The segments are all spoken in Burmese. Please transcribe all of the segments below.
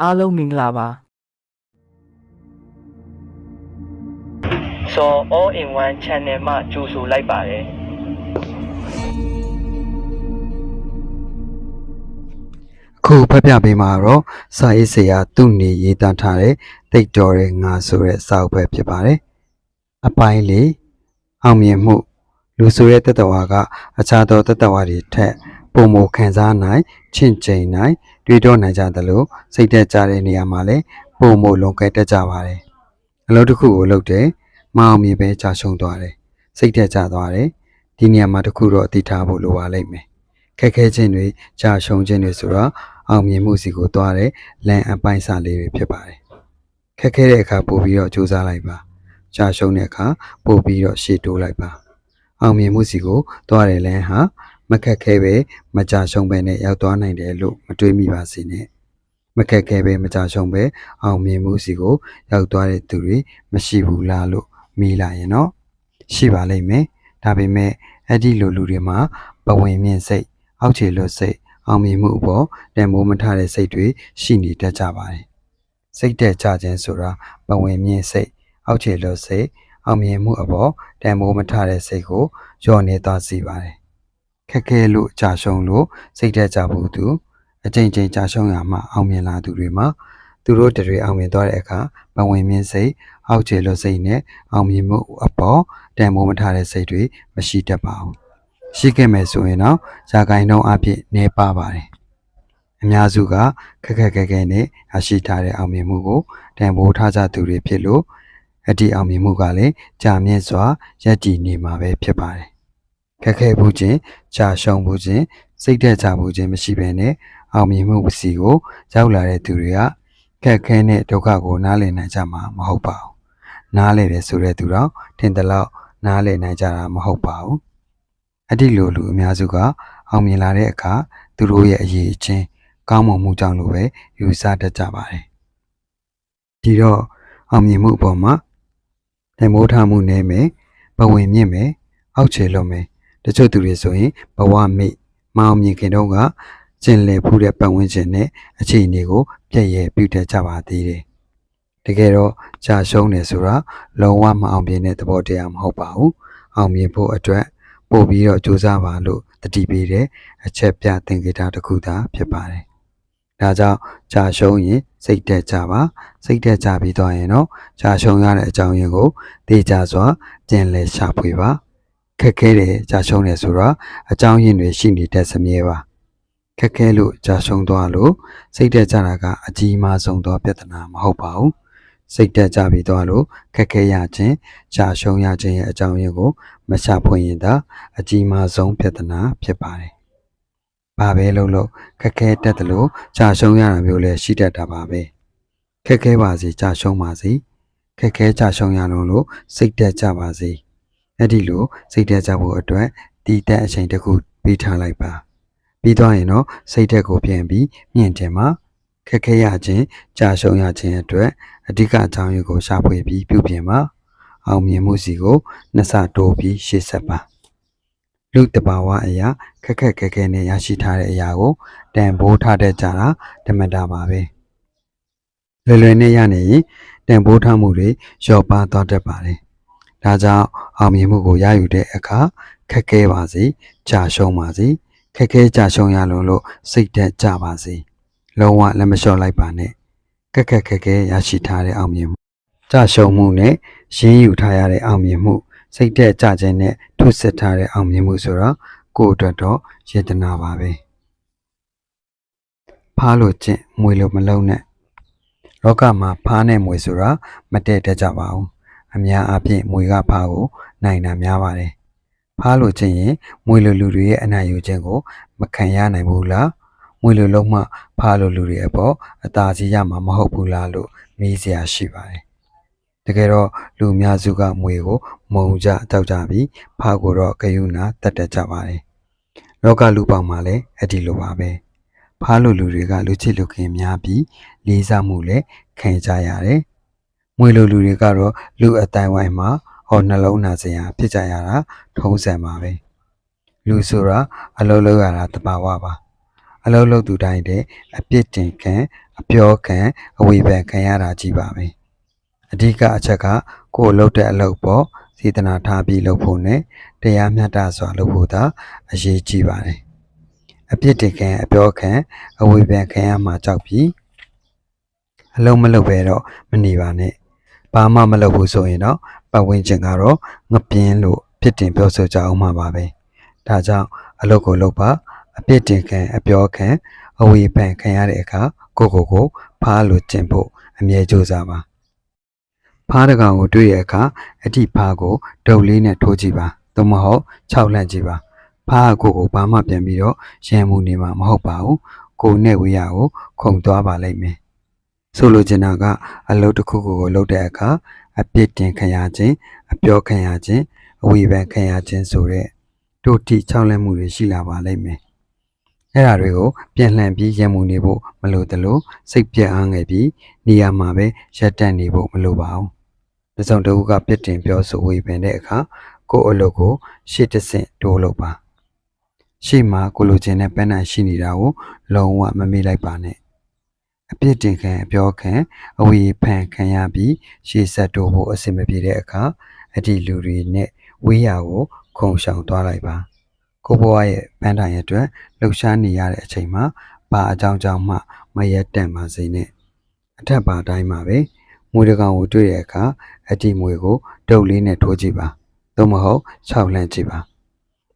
အားလုံးမင်္ဂလာပါစော all in one channel မှကြိုဆိုလိုက်ပါတယ်အခုဖတ်ပြပေးမှာတော့စာရေးဆရာသူ့နေရေးသားထားတဲ့တိတ်တော်တဲ့ငါဆိုတဲ့စာအုပ်ပဲဖြစ်ပါတယ်။အပိုင်းလေးအောင်မြင်မှုလူဆိုတဲ့တတဝါကအခြားသောတတဝါတွေထက် ပုံမခံစားနိုင်ချင့်ချိန်နိုင်တွေ့တော့နိုင်ကြသလိုစိတ်သက်ကြတဲ့နေရာမှာလည်းပုံမလုံကဲတတ်ကြပါတယ်။အလုပ်တစ်ခုကိုလုပ်တယ်မအောင်မြင်ပဲကြာရှုံးသွားတယ်။စိတ်သက်ကြသွားတယ်။ဒီနေရာမှာတစ်ခုတော့အတိထားဖို့လိုပါလိမ့်မယ်။ခက်ခဲခြင်းတွေကြာရှုံးခြင်းတွေဆိုတော့အောင်မြင်မှုစီကိုသွားတဲ့လမ်းအပိုင်းစာလေးတွေဖြစ်ပါတယ်။ခက်ခဲတဲ့အခါပို့ပြီးတော့စူးစမ်းလိုက်ပါ။ကြာရှုံးတဲ့အခါပို့ပြီးတော့ရှေ့တိုးလိုက်ပါ။အောင်မြင်မှုစီကိုသွားတဲ့လမ်းဟာ မခက်ခဲပဲမကြာရှုံးပဲနဲ့ရောက်သွားနိုင်တယ်လို့မတွေးမိပါစေနဲ့။မခက်ခဲပဲမကြာရှုံးပဲအောင်မြင်မှုစီကိုရောက်သွားတဲ့သူတွေမရှိဘူးလားလို့မေးလာရင်တော့ရှိပါလိမ့်မယ်။ဒါပေမဲ့အဲ့ဒီလိုလူတွေမှာပဝင်မြင့်စိတ်အောက်ခြေလွတ်စိတ်အောင်မြင်မှုအပေါ်တန်မိုးမထတဲ့စိတ်တွေရှိနေတတ်ကြပါတယ်။စိတ်တက်ကြခြင်းဆိုတာပဝင်မြင့်စိတ်အောက်ခြေလွတ်စိတ်အောင်မြင်မှုအပေါ်တန်မိုးမထတဲ့စိတ်ကိုညှော့နေသွားစေပါတယ်။ ခက်ခဲလို့ကြာရှုံးလို့စိတ်တက်ကြဖို့သူအချိန်ချင်းကြာရှုံးရမှအောင်မြင်လာသူတွေမှာသူတို့တွေအောင်မြင်သွားတဲ့အခါပဝင်မြင့်စိတ်အောက်ခြေလွတ်စိတ်နဲ့အောင်မြင်မှုအပေါ်တန်မိုးမထတဲ့စိတ်တွေမရှိတတ်ပါဘူး။ရှိခဲ့မယ်ဆိုရင်တော့ဇာကိုင်နှုံးအဖြစ်နေပါပါတယ်။အများစုကခက်ခက်ခဲခဲနဲ့ရရှိထားတဲ့အောင်မြင်မှုကိုတန်ဖိုးထားကြသူတွေဖြစ်လို့အဒီအောင်မြင်မှုကလည်းကြာမြင့်စွာရပ်တည်နေမှာပဲဖြစ်ပါတယ်။ ခက်ခဲမှုချင်းကြာရှုံးမှုချင်းစိတ်သက်သာမှုချင်းမရှိဘဲနဲ့အောင်မြင်မှုစီကိုရောက်လာတဲ့သူတွေကခက်ခဲတဲ့ဒုက္ခကိုနားလည်နိုင်ကြမှာမဟုတ်ပါဘူး။နားလည်တယ်ဆိုတဲ့သူတော့ထင်တယ်လို့နားလည်နိုင်ကြတာမဟုတ်ပါဘူး။အဲ့ဒီလိုလူအများစုကအောင်မြင်လာတဲ့အခါသူတို့ရဲ့အရေးအချင်းကောင်းမွန်မှုကြောင့်လို့ပဲယူဆတတ်ကြပါတယ်။ဒီတော့အောင်မြင်မှုအပေါ်မှာတမိုးထားမှုနဲ့မယ်ဘဝင်မြင့်မယ်အောက်ခြေလွတ်မယ် တချို့သူတွေဆိုရင်ဘဝမိမအောင်မြင်ခင်တော့ကကျင်လည်ဖူးတဲ့ပတ်ဝန်းကျင်နဲ့အခြေအနေကိုပြည့်ရဲ့ပြုတတ်ကြပါသေးတယ်။တကယ်တော့ကြာရှုံးတယ်ဆိုတာလုံးဝမအောင်မြင်တဲ့သဘောတရားမဟုတ်ပါဘူး။အောင်မြင်ဖို့အတွက်ပို့ပြီးတော့စူးစမ်းပါလို့တတိပေးတဲ့အချက်ပြသင်္ကေတတစ်ခုသာဖြစ်ပါတယ်။ဒါကြောင့်ကြာရှုံးရင်စိတ်တက်ကြပါစိတ်တက်ကြပြီးတော့ရင်တော့ကြာရှုံးရတဲ့အကြောင်းရင်းကိုသိကြစွာပြင်လည်ရှာဖွေပါ ခက်ခဲတယ်ကြာရှုံးတယ်ဆိုတော့အကြောင်းရင်းတွေရှိနေတဲ့စမြဲပါခက်ခဲလို့ကြာရှုံးသွားလို့စိတ်တက်ကြတာကအကြီးမားဆုံးသောပြဿနာမဟုတ်ပါဘူးစိတ်တက်ကြပြီးသွားလို့ခက်ခဲရခြင်းကြာရှုံးရခြင်းရဲ့အကြောင်းရင်းကိုမရှာဖွေရင်သာအကြီးမားဆုံးပြဿနာဖြစ်ပါတယ်။ဘာပဲလုပ်လို့ခက်ခဲတတ်တယ်လို့ကြာရှုံးရတာမျိုးလည်းရှိတတ်တာပါပဲ။ခက်ခဲပါစေကြာရှုံးပါစေ။ခက်ခဲကြာရှုံးရလုံးလို့စိတ်တက်ကြပါစေ။ အဲ့ဒီလိုစိတ်တက်ကြဖို့အတွက်တည်တဲ့အချိန်တစ်ခုပေးထားလိုက်ပါ။ပြီးတော့ရင်တော့စိတ်တက်ကိုပြန်ပြီးမြင့်တင်ပါခက်ခဲရခြင်းကြာရှုံးရခြင်းအတွက်အဓိကအကြောင်းရင်းကိုရှာဖွေပြီးပြုပြင်ပါအောင်မြင်မှုစီကိုနှစ်ဆတိုးပြီးရှေ့ဆက်ပါလူတဘာဝအရာခက်ခက်ခဲခဲနဲ့ရရှိထားတဲ့အရာကိုတန်ဖိုးထားတတ်ကြတာဓမ္မတာပါပဲလွယ်လွယ်နဲ့ရနေရင်တန်ဖိုးထားမှုတွေလျော့ပါသွားတတ်ပါတယ် ဒါကြောင့်အောင်မြင်မှုကိုရယူတဲ့အခါခက်ခဲပါစေကြာရှုံးပါစေခက်ခဲကြာရှုံးရလို့လို့စိတ်သက်ကြပါစေလုံးဝလက်မလျှော့လိုက်ပါနဲ့ခက်ခက်ခဲခဲရရှိထားတဲ့အောင်မြင်မှုကြာရှုံးမှုနဲ့ရင်းယူထားရတဲ့အောင်မြင်မှုစိတ်တက်ကြခြင်းနဲ့ထုစစ်ထားတဲ့အောင်မြင်မှုဆိုတော့ကိုယ့်အတွက်တော့ယတနာပါပဲဖားလို့ကျင့်မွေလို့မလုံးနဲ့လောကမှာဖားနဲ့မွေဆိုတာမတည့်တတ်ကြပါဘူး အများအားဖြင့်မွေကဖားကိုနိုင်တာများပါတယ်ဖားလို့ကျင့်ရင်မွေလိုလူတွေရဲ့အနိုင်ယူခြင်းကိုမခံရနိုင်ဘူးလားမွေလိုလုံးမှဖားလိုလူတွေအပေါ်အသာစီးရမှာမဟုတ်ဘူးလားလို့မေးစရာရှိပါတယ်တကယ်တော့လူအများစုကမွေကိုမုံကြတောက်ကြပြီးဖားကိုတော့ဂယုဏတတ်တတ်ကြပါတယ်။လောကလူပေါင်းမှာလည်းအဲ့ဒီလိုပါပဲ။ဖားလိုလူတွေကလူချစ်လူခင်များပြီးလေးစားမှုလည်းခံကြရတယ်။ မွေလိုလူတွေကတော့လူအတိုင်းဝိုင်းမှာဟောနှလုံးနာစရာဖြစ်ကြရတာထုံးစံပါပဲ။လူဆိုတာအလုံးလုံးရတာတဘာဝပါ။အလုံးလုံးသူတိုင်းတဲ့အပြစ်တင်ခံအပြောခံအဝေဖန်ခံရတာကြီးပါပဲအဓိကအချက်ကကိုယ်လုပ်တဲ့အလုပ်ပေါ့စေတနာထားပြီးလုပ်ဖို့နဲ့တရားမျှတစွာလုပ်ဖို့သာအရေးကြီးပါတယ်အပြစ်တင်ခံအပြောခံအဝေဖန်ခံရမှာကြောက်ပြီးအလုံးမလုပ်ပဲတော့မနေပါနဲ့ ဘာမှမလုပ်ဘူးဆိုရင်တော့ပတ်ဝန်းကျင်ကတော့ငပြင်းလို့ပြစ်တင်ပြောဆိုကြအောင်မှာပါပဲဒါကြောင့်အလုပ်ကိုလုပ်ပါအပြစ်တင်ခံအပြောခံအဝေဖန်ခံရတဲ့အခါကိုယ့်ကိုယ်ကိုဖားလို့ကျင့်ဖို့အမြဲကြိုးစားပါဖားတကောင်ကိုတွေ့တဲ့အခါအတိဖားကိုဒုတ်လေးနဲ့ထိုးကြည့်ပါသို့မဟုတ်ခြောက်လှန့်ကြည့်ပါဖားကကိုယ့်ကိုဘာမှပြန်ပြီးတော့ရံမှုနေမှာမဟုတ်ပါဘူးကိုယ်နဲ့ဝေးရကိုခုံသွားပါလိမ့်မယ် ဆိုလိုချင်တာကအလုပ်တစ်ခုခုကိုလုပ်တဲ့အခါအပြစ်တင်ခံရခြင်းအပြောခံရခြင်းအဝေဖန်ခံရခြင်းဆိုတဲ့တို့တိခြောက်လှန့်မှုတွေရှိလာပါလိမ့်မယ်အဲ့ဓာတွေကိုပြန်လှန်ပြီးရံမှုနေဖို့မလိုတလို့စိတ်ပြက်အားငယ်ပြီးနေရာမှာပဲရက်တက်နေဖို့မလိုပါဘူး။တစ်စုံတစ်ခုကပြစ်တင်ပြောဆိုဝေဖန်တဲ့အခါကိုယ့်အလုပ်ကိုရှေ့တစ်ဆင့်တိုးလုပ်ပါ။ရှေ့မှာကိုလိုချင်တဲ့ပန်းနိုင်ရှိနေတာကိုလုံးဝမမေ့လိုက်ပါနဲ့။ အပြစ်တင်ခံအပြောခံအဝေဖန်ခံရပြီးရှေ့ဆက်တိုးဖို့အဆင်မပြေတဲ့အခါအဲ့ဒီလူတွေနဲ့ဝေးရာကိုခုံရှောင်သွားလိုက်ပါ။ကိုဘွားရဲ့ပန်းတိုင်အတွက်လှုပ်ရှားနေရတဲ့အချိန်မှာဘာအကြောင်းကြောင့်မှမရက်တန့်ပါစေနဲ့အထက်ပါတိုင်းမှာပဲမွေတစ်ကောင်ကိုတွေ့တဲ့အခါအတီမွေကိုဒုတ်လေးနဲ့ထိုးကြည့်ပါသို့မဟုတ်ခြောက်လှန့်ကြည့်ပါ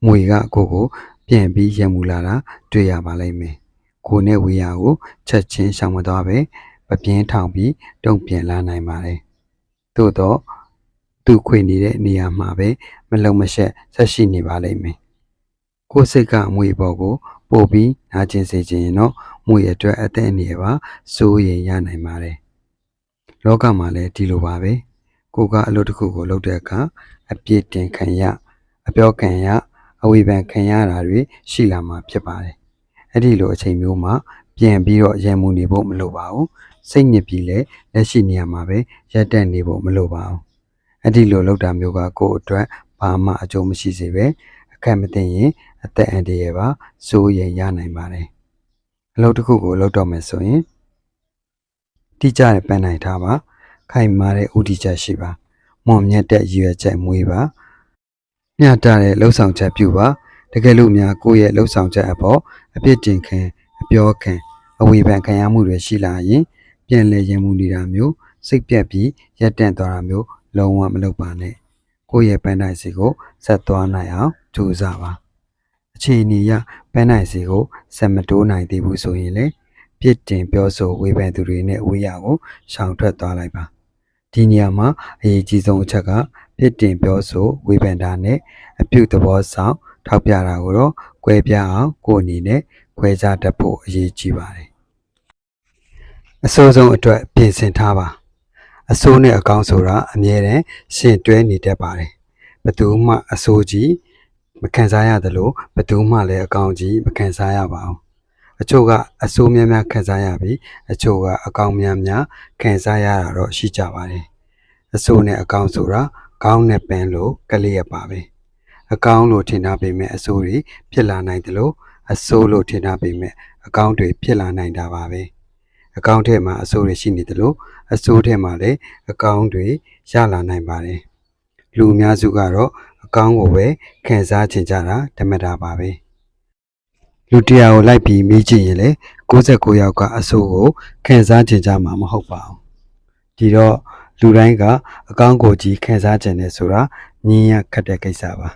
မွေကကိုကို ပြန်ပြီးရံမူလာတာတွေ့ရပါလိမ့်မယ် ကိုနဲ့ဝေးရကိုချက်ချင်းရှောင်မသွားပဲပပြင်းထောင်ပြီးတုံ့ပြန်လာနိုင်ပါတယ်သို့တော့သူခွေနေတဲ့နေရာမှာပဲမလုံမရှက်ဆက်ရှိနေပါလိမ့်မယ်ကိုယ်စိတ်ကအမွေပေါ်ကိုပို့ပြီးနာကျင်စေခြင်းရင်တော့မွေအတွက်အသက်အန္တရာယ်ပါစိုးရင်ရနိုင်ပါတယ်။လောကမှာလည်းဒီလိုပါပဲ။ကိုကအလုပ်တစ်ခုကိုလုပ်တဲ့အခါအပြစ်တင်ခံရအပြောခံရအဝေဖန်ခံရတာတွေရှိလာမှာဖြစ်ပါတယ်။ အဲ့ဒီလိုအချိန်မျိုးမှာပြန်ပြီးတော့ရံမှုနေဖို့မလိုပါဘူး။စိတ်ညစ်ပြီးလဲလက်ရှိနေရာမှာပဲရက်တက်နေဖို့မလိုပါဘူး။အဲ့ဒီလိုလုပ်တာမျိုးကကိုယ့်အတွက်ဘာမှအကျိုးမရှိစေပဲအခက်မသိရင်အသက်အန္တရာယ်ပါစိုးရိမ်ရနိုင်ပါတယ်အလုပ်တစ်ခုကိုလုပ်တော့မယ်ဆိုရင်တိကျတဲ့ပန်းနိုင်ထားပါခိုင်မာတဲ့ဥတီချက်ရှိပါမွန်မြတ်တဲ့ရည်ရွယ်ချက်မွေးပါမျှတတဲ့လှုပ်ဆောင်ချက်ပြုပါတ ကယ်လို့များကိုယ့်ရဲ့လှုပ်ဆောင်ချက်အပေါ်အပြစ်တင်ခံအပြောခံအဝေဖန်ခံရမှုတွေရှိလာရင်ပြန်လည်ရင်မှုနေတာမျိုးစိတ်ပြက်ပြီးရက်တန့်သွားတာမျိုးလုံးဝမလုပ်ပါနဲ့ကိုယ့်ရဲ့ပန်းနိုင်စီကိုဆက်သွားနိုင်အောင်ကြိုးစားပါအခြေအနေရပန်းနိုင်စီကိုဆက်မတိုးနိုင်သေးဘူးဆိုရင်လေပြစ်တင်ပြောဆိုဝေဖန်သူတွေနဲ့ဝေးရကိုရှောင်ထွက်သွားလိုက်ပါဒီနေရာမှာအရေးကြီးဆုံးအချက်ကပြစ်တင်ပြောဆိုဝေဖန်တာနဲ့အပြုသဘောဆောင် ထောက်ပြတာကိုတော့꿰ပြအောင်ကိုယ်အနေနဲ့꿰ခြားတတ်ဖို့အရေးကြီးပါတယ်အစိုးဆုံးအတွက်ပြင်ဆင်ထားပါအစိုးနဲ့အကောင်းဆိုတာအမြဲတမ်းရှင်တွဲနေတတ်ပါတယ်ဘယ်သူမှအစိုးကြီးမခံစားရသလိုဘသူမှလည်းအကောင်ကြီးမခံစားရပါဘူးအချို့ကအဆိုးများများခံစားရပြီးအချို့ကအကောင်များများခံစားရတာတော့ရှိကြပါတယ်အဆိုးနဲ့အကောင်ဆိုတာကောင်းနဲ့ပန်းလို့ကလေးရပါပဲ အကောင်လို့ထင်ထားပေမဲ့အဆိုးတွေဖြစ်လာနိုင်တယ်လို့အဆိုးလို့ထင်ထားပေမဲ့အကောင်တွေဖြစ်လာနိုင်တာပါပဲအကောင်ထဲမှာအဆိုးတွေရှိနေတယ်လို့အဆိုးထဲမှာလည်းအကောင်တွေရလာနိုင်ပါတယ်လူအများစုကတော့အကောင်းကိုပဲခံစားချင်ကြတာဓမ္မတာပါပဲလူတရားကိုလိုက်ပြီးမေးကြည့်ရင်လေ69ယောက်ကအဆိုးကိုခံစားချင်ကြမှာမဟုတ်ပါဘူးဒီတော့လူတိုင်းကအကောင်းကိုကြီးခံစားချင်တယ်ဆိုတာညင်ရခတ်တဲ့ကိစ္စပါ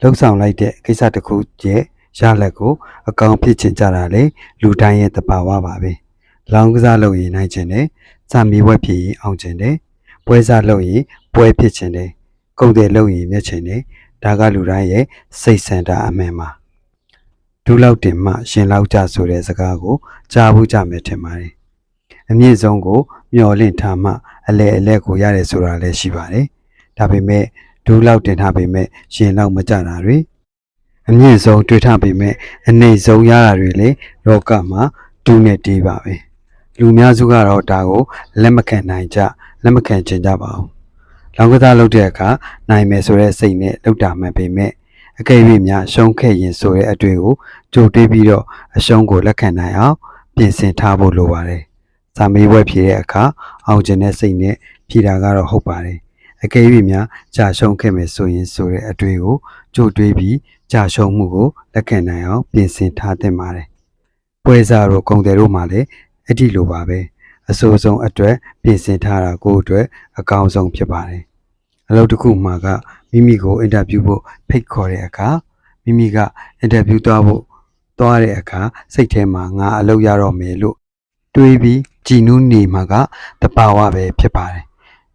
လှုပ်ဆောင်လိုက်တဲ့ကိစ္စတစ်ခုရဲ့ရလက်ကိုအကောင်းဖြစ်ချင်ကြတာလေလူတိုင်းရဲ့တဘာဝပါပဲလောင်းကစားလုပ်ရင်နိုင်ချင်တယ်စာမီဝက်ဖြစ်ရင်အောင်ချင်တယ်ပွဲစားလုပ်ရင်ပွဲဖြစ်ချင်တယ်ကုန်တယ်လုံရင်မျက်ချင်တယ်ဒါကလူတိုင်းရဲ့စိတ်ဆန္ဒအမှန်ပါဒူးလောက်တင်မှရှင်လောက်ကြဆိုတဲ့စကားကိုကြားဘူးကြမယ်ထင်ပါတယ်အမြင့်ဆုံးကို မျော်လင့်ထားမှအလဲအလဲကိုရတယ်ဆိုတာလည်းရှိပါတယ်ဒါပေမဲ့ ဒူးလောက်တင်ထားပေမဲ့ရှင်လောက်မကြတာတွေအမြင့်ဆုံးတွေ့ထားပေမဲ့အနေဆုံးရတာတွေလေလောကမှာဒူးနဲ့တေးပါပဲလူများစုကတော့ဒါကိုလက်မခံနိုင်ကြလက်မခံချင်ကြပါဘူးလောင်းကစားလုပ်တဲ့အခါနိုင်မယ်ဆိုတဲ့စိတ်နဲ့လုပ်တာမှန်ပေမဲ့အကယ်၍များရှုံးခဲ့ရင်ဆိုတဲ့အတွေ့ကိုကြိုတွေးပြီးတော့အရှုံးကိုလက်ခံနိုင်အောင်ပပြင်ဆင်ထားဖို့လိုပါတယ်။စာမေးပွဲဖြေတဲ့အခါအောင်ကျင်တဲ့စိတ်နဲ့ဖြေတာကတော့ဟုတ်ပါတယ်။ အကယ်၍များကြာရှုံးခဲ့မယ်ဆိုရင်ဆိုတဲ့အတွေ့ကိုကြိုတွေးပြီးကြာရှုံးမှုကိုလက်ခံနိုင်အောင်ပြင်ဆင်ထားသင့်ပါတယ်။ပွဲစားတို့ကုန်တယ်တို့မှလည်းအဲ့ဒီလိုပါပဲ။အဆိုးဆုံးအတွက်ပြင်ဆင်ထားတာကိုယ့်အတွက်အကောင်းဆုံးဖြစ်ပါတယ်။အလုပ်တစ်ခုမှကမိမိကိုအင်တာဗျူးဖို့ဖိတ်ခေါ်တဲ့အခါမိမိကအင်တာဗျူးသွားဖို့သွားတဲ့အခါစိတ်ထဲမှာငါအလုပ်ရတော့မယ်လို့တွေးပြီးကြည်နူးနေမှာကတဘာဝပဲဖြစ်ပါတယ်။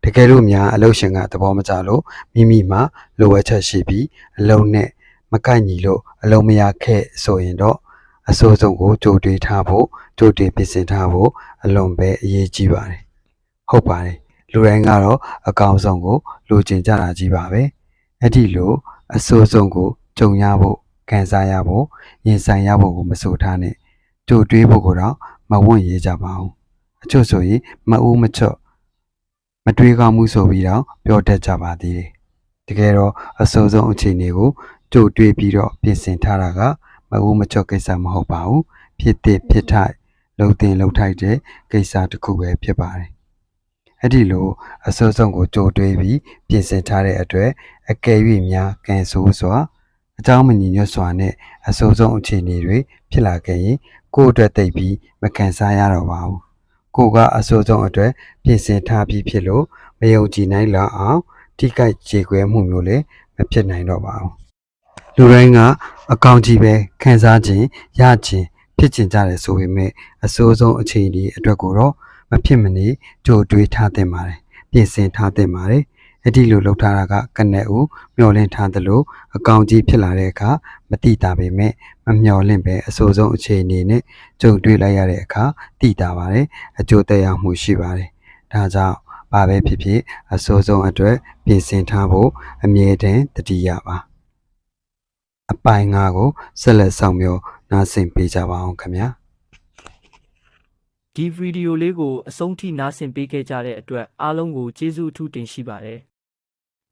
တကယ်လို့များအလုပ်ရှင်ကသဘောမကျလို့မိမိမှာလိုအပ်ချက်ရှိပြီးအလုပ်နဲ့မကိုက်ညီလို့အလုပ်မရခဲ့ဆိုရင်တော့အဆိုးဆုံးကိုကြိုတွေးထားဖို့ကြိုတင်ပြင်ဆင်ထားဖို့အလွန်ပဲအရေးကြီးပါတယ်။ဟုတ်ပါတယ်။လူတိုင်းကတော့အကောင်ဆုံးကိုလိုချင်ကြတာကြီးပါပဲ။အဲ့ဒီလိုအဆိုးဆုံးကိုကြုံရဖို့ခံစားရဖို့ရင်ဆိုင်ရဖို့ကိုမဆိုထားနဲ့ကြိုတွေးဖို့ကိုတော့မဝင့်ရကြပါဘူး။အချို့ဆိုရင်မအူးမချော့ မတွေးကောင်းမှုဆိုပြီးတော့ပြောတတ်ကြပါသေးတယ်။တကယ်တော့အဆိုးဆုံးအခြေအနေကိုကြိုတွေးပြီးတော့ပြင်ဆင်ထားတာကမဟုတ်မချော့ကိစ္စမဟုတ်ပါဘူး။ဖြစ်တဲ့ဖြစ်ထိုက်လုံတင်လုံထိုက်တဲ့ကိစ္စတစ်ခုပဲဖြစ်ပါတယ်။အဲ့ဒီလိုအဆိုးဆုံးကိုကြိုတွေးပြီးပြင်ဆင်ထားတဲ့အတွက်အကယ်၍များကန်ဆိုးစွာအကြောင်းမညီညွတ်စွာနဲ့အဆိုးဆုံးအခြေအနေတွေဖြစ်လာခဲ့ရင်ကိုယ့်အတွက်သိပြီးမခံစားရတော့ပါဘူး ကိုကအဆိုးဆုံးအတွက်ပြင်ဆင်ထားပြီးဖြစ်လို့မယုံကြည်နိုင်လောက်အောင်ထိခိုက်ကြေကွဲမှုမျိုးလည်းမဖြစ်နိုင်တော့ပါဘူး။လူတိုင်းကအကောင့်ကြီးပဲခံစားခြင်းရခြင်းဖြစ်ကျင်ကြတယ်ဆိုပေမဲ့အဆိုးဆုံးအခြေအနေအတွက်ကိုတော့မဖြစ်မနေကြိုတွေးထားသင့်ပါတယ်။ပြင်ဆင်ထားသင့်ပါတယ်။ အဲ့ဒီလိုလုပ်ထားတာကကနဲ့ဦးမျောလင့်ထားသလိုအကောင်ကြီးဖြစ်လာတဲ့အခါမတိတာပေမဲ့မမျောလင့်ပဲအဆိုးဆုံးအခြေအနေနဲ့ကြုံတွေ့လိုက်ရတဲ့အခါတိတာပါတယ်အကျိုးသက်ရောက်မှုရှိပါတယ်ဒါကြောင့်ဘာပဲဖြစ်ဖြစ်အဆိုးဆုံးအတွက်ပြင်ဆင်ထားဖို့အမြဲတမ်းတတိယပါအပိုင်ငါကိုဆက်လက်ဆောင်မျိုးနားဆင်ပေးကြပါအောင်ခင်ဗျာဒီဗီဒီယိုလေးကိုအဆုံးထိနားဆင်ပေးခဲ့ကြတဲ့အတွက်အားလုံးကိုကျေးဇူးအထူးတင်ရှိပါတယ်။